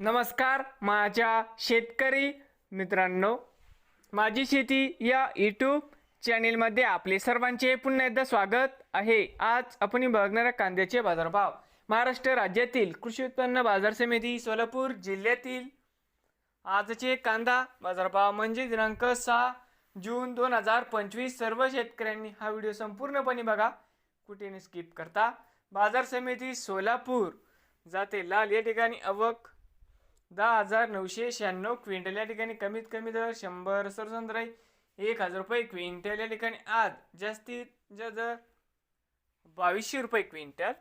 नमस्कार माझ्या शेतकरी मित्रांनो. माझी शेती या यूट्यूब चॅनेलमध्ये आपले सर्वांचे पुन्हा एकदा स्वागत आहे. आज आपण बघणाऱ्या कांद्याचे बाजारभाव. महाराष्ट्र राज्यातील कृषी उत्पन्न बाजार समिती सोलापूर जिल्ह्यातील आजचे कांदा बाजारभाव म्हणजे दिनांक सहा जून दोन हजार पंचवीस. सर्व शेतकऱ्यांनी हा व्हिडिओ संपूर्णपणे बघा. कुठे स्किप करता. बाजार समिती सोलापूर जाते. लाल या ठिकाणी अवक दहा हजार नऊशे शहाण्णव क्विंटल या ठिकाणी कमीत कमी दर शंभर सरसंद्र एक हजार रुपये क्विंटल या ठिकाणी आज जास्तीत जास्त बावीसशे रुपये क्विंटल.